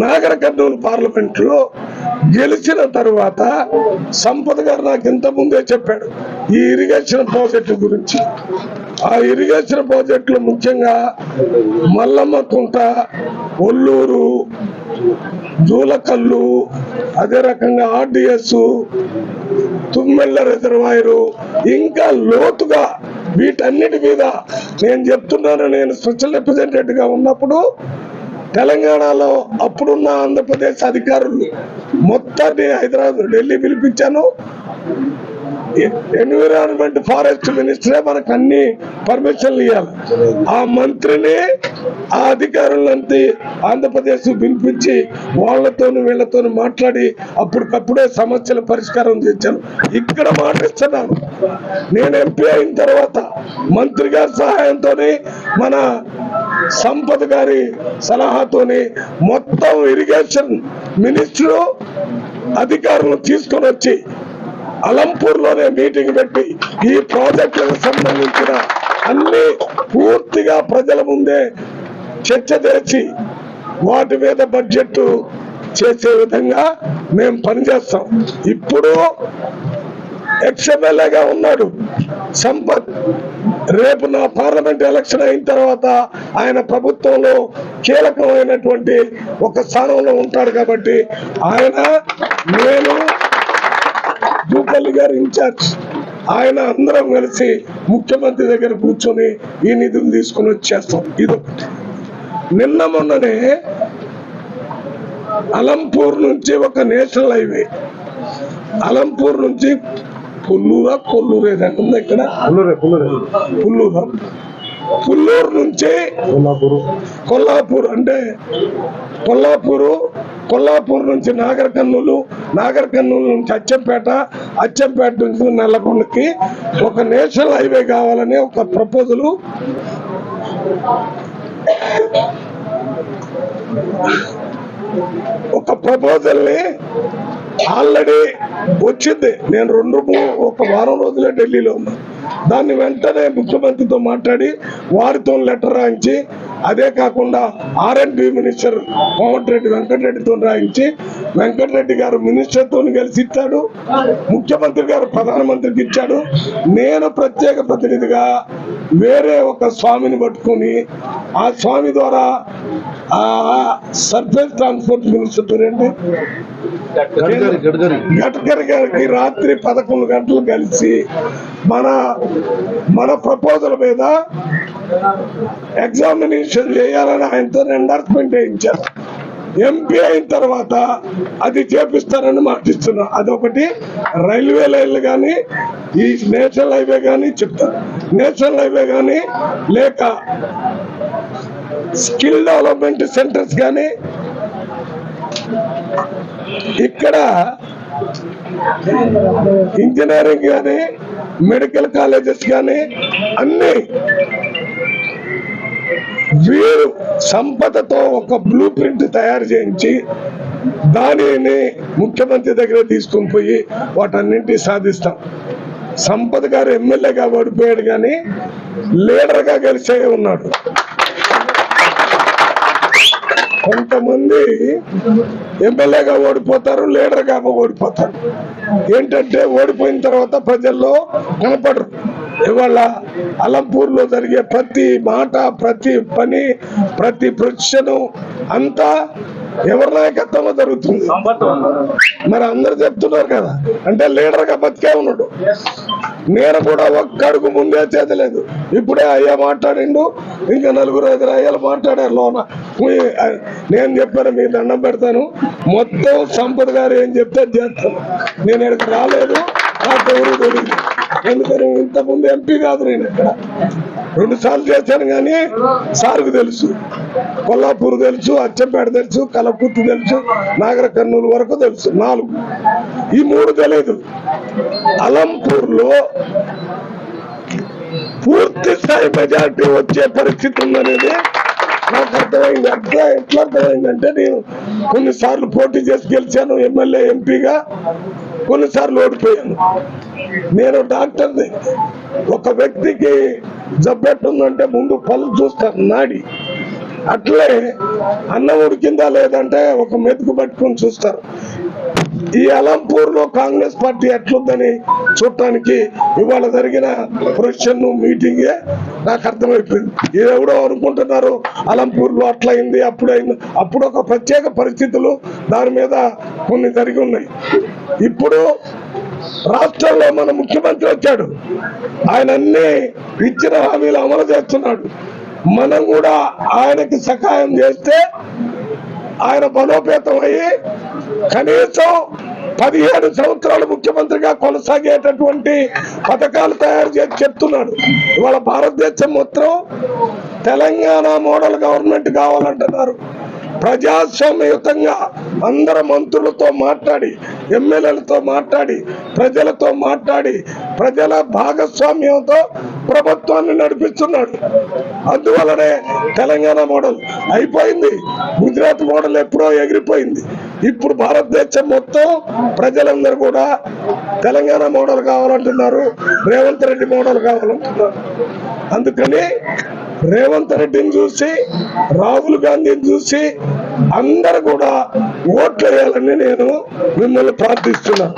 నాగర కర్నూలు పార్లమెంట్లో గెలిచిన తర్వాత సంపద గారు నాకు ఇంత ముందే చెప్పాడు ఈ ఇరిగేషన్ ప్రాజెక్టు గురించి. ఆ ఇరిగేషన్ ప్రాజెక్టులు ముఖ్యంగా మల్లమ్మ తుంట ఒల్లూరు జూలకల్లు అదే రకంగా ఆర్డిఎస్ తుమ్మెళ్ళ రిజర్వాయరు ఇంకా లోతుగా వీటన్నిటి మీద నేను చెప్తున్నాను నేను స్పెషల్ రిప్రజెంటేటివ్గా ఉన్నప్పుడు తెలంగాణలో అప్పుడున్న ఆంధ్రప్రదేశ్ అధికారులు మొత్తాన్ని హైదరాబాద్ ఢిల్లీ పిలిపించాను. ఎన్విరాన్మెంట్ ఫారెస్ట్ మినిస్టరే మనకు అన్ని పర్మిషన్లు ఇవ్వాలి ఆ మంత్రిని ఆ అధికారులంతా ఆంధ్రప్రదేశ్ పిలిపించి వాళ్ళతోనూ వీళ్ళతోనూ మాట్లాడి అప్పటికప్పుడే సమస్యల పరిష్కారం తెచ్చాను. ఇక్కడ మాటిస్తున్నాను. నేను ఎంపీ అయిన తర్వాత మంత్రి గారి సహాయంతో మన సంపద గారి సలహాతోని మొత్తం ఇరిగేషన్ మినిస్టరు అధికారులను తీసుకొని వచ్చి అలంపూర్లోనే మీటింగ్ పెట్టి ఈ ప్రాజెక్టులకు సంబంధించిన అన్ని పూర్తిగా ప్రజల ముందే చర్చ చేసి వాటి మీద బడ్జెట్ చేసే విధంగా మేము పనిచేస్తాం. ఇప్పుడు ఎక్స్ఎమ్మెల్యేగా ఉన్నాడు. సంపత్ రేపు నా పార్లమెంట్ ఎలక్షన్ అయిన తర్వాత ఆయన ప్రభుత్వంలో కీలకమైనటువంటి ఒక స్థానంలో ఉంటాడు కాబట్టి ఆయన నేను జూపల్లి గారు ఇన్ఛార్జ్ ఆయన అందరం కలిసి ముఖ్యమంత్రి దగ్గర కూర్చొని ఈ నిధులు తీసుకుని వచ్చేస్తాం. ఇదొకటి. నిన్న మొన్ననే అలంపూర్ నుంచి ఒక నేషనల్ హైవే అలంపూర్ నుంచి పుల్లూరా కొల్లూరు ఏదైనా ఉందా ఇక్కడ? పుల్లూరే. పుల్లూరే నుంచి కొల్లాపూరు. కొల్లాపూర్ అంటే కొల్లాపూరు కొల్లాపూర్ నుంచి నాగర్ కర్నూలు నాగర్ కర్నూలు నుంచి అచ్చంపేట అచ్చంపేట నుంచి నల్లగొండకి ఒక నేషనల్ హైవే కావాలని ఒక ప్రపోజల్ ఒక ప్రపోజల్ని ఆల్రెడీ వచ్చింది. నేను రెండు ఒక వారం రోజులే ఢిల్లీలో ఉన్నా. దాన్ని వెంటనే ముఖ్యమంత్రితో మాట్లాడి వారితో లెటర్ రాయించి అదే కాకుండా ఆర్ఎండ్బి మినిస్టర్ కోమటిరెడ్డి వెంకటరెడ్డితో రాయించి వెంకటరెడ్డి గారు మినిస్టర్తో కలిసి ఇచ్చాడు ముఖ్యమంత్రి గారు ప్రధానమంత్రికి ఇచ్చాడు. నేను ప్రత్యేక ప్రతినిధిగా వేరే ఒక స్వామిని పట్టుకొని ఆ స్వామి ద్వారా ఆ సర్ఫేస్ ట్రాన్స్పోర్ట్ మినిస్టర్ పేరేంటి గడ్కరీ గారికి రాత్రి పదకొండు గంటలు కలిసి మన మన ప్రపోజల్ మీద ఎగ్జామినేషన్ చేయాలని ఆయనతో ఎండార్స్మెంట్ వేయించారు. ఎంపీ అయిన తర్వాత అది చేపిస్తారని మాటిస్తున్నా. అదొకటి. రైల్వే లైన్లు కానీ ఈ నేషనల్ హైవే కానీ చెప్తారు నేషనల్ హైవే కానీ లేక స్కిల్ డెవలప్మెంట్ సెంటర్స్ కానీ ఇక్కడ ఇంజనీరింగ్ కానీ మెడికల్ కాలేజెస్ కానీ అన్ని వీరు సంపదతో ఒక బ్లూ ప్రింట్ తయారు చేయించి దానిని ముఖ్యమంత్రి దగ్గర తీసుకొని పోయి వాటన్నింటినీ సాధిస్తాం. సంపద గారు ఎమ్మెల్యేగా ఓడిపోయాడు కానీ లీడర్గా గెలిచే ఉన్నాడు. కొంతమంది ఎమ్మెల్యేగా ఓడిపోతారు లీడర్గా ఓడిపోతారు. ఏంటంటే ఓడిపోయిన తర్వాత ప్రజల్లో కనపడరు. ఇవాళ అలంపూర్లో జరిగే ప్రతి మాట ప్రతి పని ప్రతి ప్రొఫెషన్ అంతా ఎవరి నాయకత్వంలో జరుగుతుంది? మరి అందరు చెప్తున్నారు కదా. అంటే లీడర్గా బతికే ఉన్నాడు. నేను కూడా ఒక్క అడుగు ముందే చేతలేదు. ఇప్పుడే అయ్యా మాట్లాడిండు. ఇంకా నలుగురు ఐదు అయ్యాలు మాట్లాడారు లోన. నేను చెప్పాను మీ దండం పెడతాను. మొత్తం సంపద గారు ఏం చెప్తే చేస్తాను నేను ఇక్కడికి రాలేదు. నాకు ఎవరు తెలియదు ఎందుకని ఇంతకుముందు ఎంపీ కాదు నేను ఇక్కడ. రెండు సార్లు చేశాను కానీ సార్కు తెలుసు. కొల్లాపూర్ తెలుసు అచ్చంపేట తెలుసు కలకుర్తి తెలుసు నాగర కర్నూలు వరకు తెలుసు. నాలుగు. ఈ మూడు తెలియదు అలంపూర్లో పూర్తి స్థాయి మెజార్టీ వచ్చే పరిస్థితి ఉందనేది నాకు అర్థమైంది. అట్లా ఎట్లా అర్థమైందంటే నేను కొన్నిసార్లు పోటీ చేసి గెలిచాను ఎమ్మెల్యే ఎంపీగా. కొన్నిసార్లు ఓడిపోయాను. నేను డాక్టర్ని. ఒక వ్యక్తికి జబ్బెట్టుందంటే ముందు పళ్ళు చూస్తాను నాడి. అట్లే అన్నం ఉడికిందా లేదంటే ఒక మెతుకు పట్టుకొని చూస్తారు. ఈ అలంపూర్లో కాంగ్రెస్ పార్టీ ఎట్లుందని చూడటానికి ఇవాళ జరిగిన ప్రొఫెషన్ మీటింగే నాకు అర్థమైపోయింది. ఎవడో అనుకుంటున్నారు అలంపూర్లో అట్లయింది అప్పుడైంది. అప్పుడు ఒక ప్రత్యేక పరిస్థితులు దాని మీద కొన్ని జరిగి ఉన్నాయి. ఇప్పుడు రాష్ట్రంలో మన ముఖ్యమంత్రి వచ్చాడు. ఆయన అన్ని ఇచ్చిన హామీలు అమలు చేస్తున్నాడు. మనం కూడా ఆయనకి సహాయం చేస్తే ఆయన బలోపేతం అయ్యి కనీసం పదిహేడు సంవత్సరాలు ముఖ్యమంత్రిగా కొనసాగేటటువంటి పథకాలు తయారు చేసి చెప్తున్నాడు. ఇవాళ భారతదేశం మొత్తం తెలంగాణ మోడల్ గవర్నమెంట్ కావాలంటున్నారు. ప్రజాస్వామ్యయుతంగా అందరు మంత్రులతో మాట్లాడి ఎమ్మెల్యేలతో మాట్లాడి ప్రజలతో మాట్లాడి ప్రజల భాగస్వామ్యంతో ప్రభుత్వాన్ని నడిపిస్తున్నాడు. అందువలనే తెలంగాణ మోడల్ అయిపోయింది. గుజరాత్ మోడల్ ఎప్పుడో ఎగిరిపోయింది. ఇప్పుడు భారతదేశం మొత్తం ప్రజలందరూ కూడా తెలంగాణ మోడల్ కావాలంటున్నారు రేవంత్ రెడ్డి మోడల్ కావాలంటున్నారు. అందుకని రేవంత్ రెడ్డిని చూసి రాహుల్ గాంధీని చూసి అందరు కూడా ఓట్లు వేయాలని నేను మిమ్మల్ని ప్రార్థిస్తున్నాను